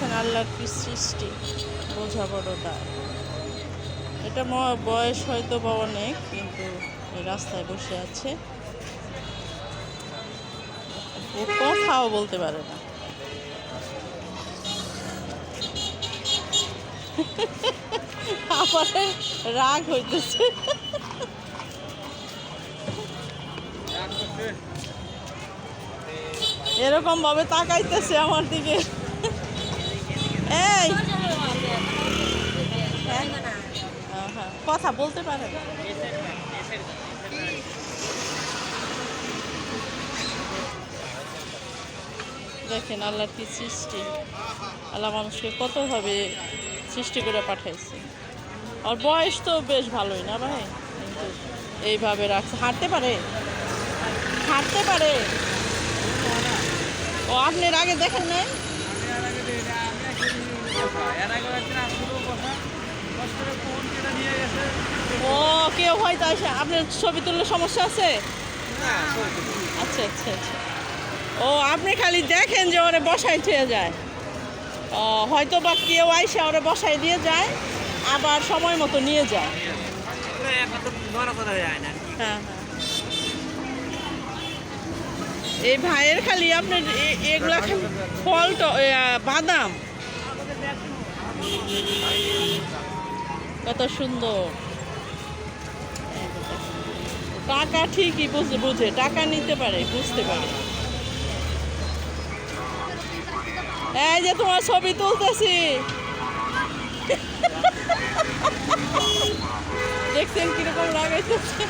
দেখেন আল্লাহর কি সৃষ্টি? বোঝা বড় দায় এটা বয়স হয়তো বা অনেক, কিন্তু রাস্তায় বসে আছে। ও কথাও বলতে পারে না। আমার রাগ হইতেছে। এরকম ভাবে তাকাইতেছে আমার দিকে। এই কথা বলতে পারে। দেখেন আল্লাহর কি সৃষ্টি। আল্লাহ মানুষকে কতভাবে সৃষ্টি করে পাঠাইছে। আর বয়স তো বেশ ভালোই না ভাই? এইভাবে রাখছে। হাঁটতে পারে? হাঁটতে পারে। ও আপনার আগে দেখেন নাই? ও কেউ হয়তো আসে। আপনার ছবি তুললে সমস্যা আছে? আচ্ছা আচ্ছা আচ্ছা। ও আপনি খালি দেখেন যে ওরে বসাই থুয়ে যায়। ও হয়তো বা কেউ আইসে ওরে বসাই দিয়ে যায় আবার সময় মতো নিয়ে যায়। হ্যাঁ হ্যাঁ এই ভাইয়ের খালি আপনার এগুলা ফল বাদাম। কত সুন্দর। টাকা ঠিকই বুঝে বুঝে, টাকা নিতে পারে, বুঝতে পারে এই যে তোমার ছবি তুলতেছি। দেখছেন কীরকম লাগাইতেছে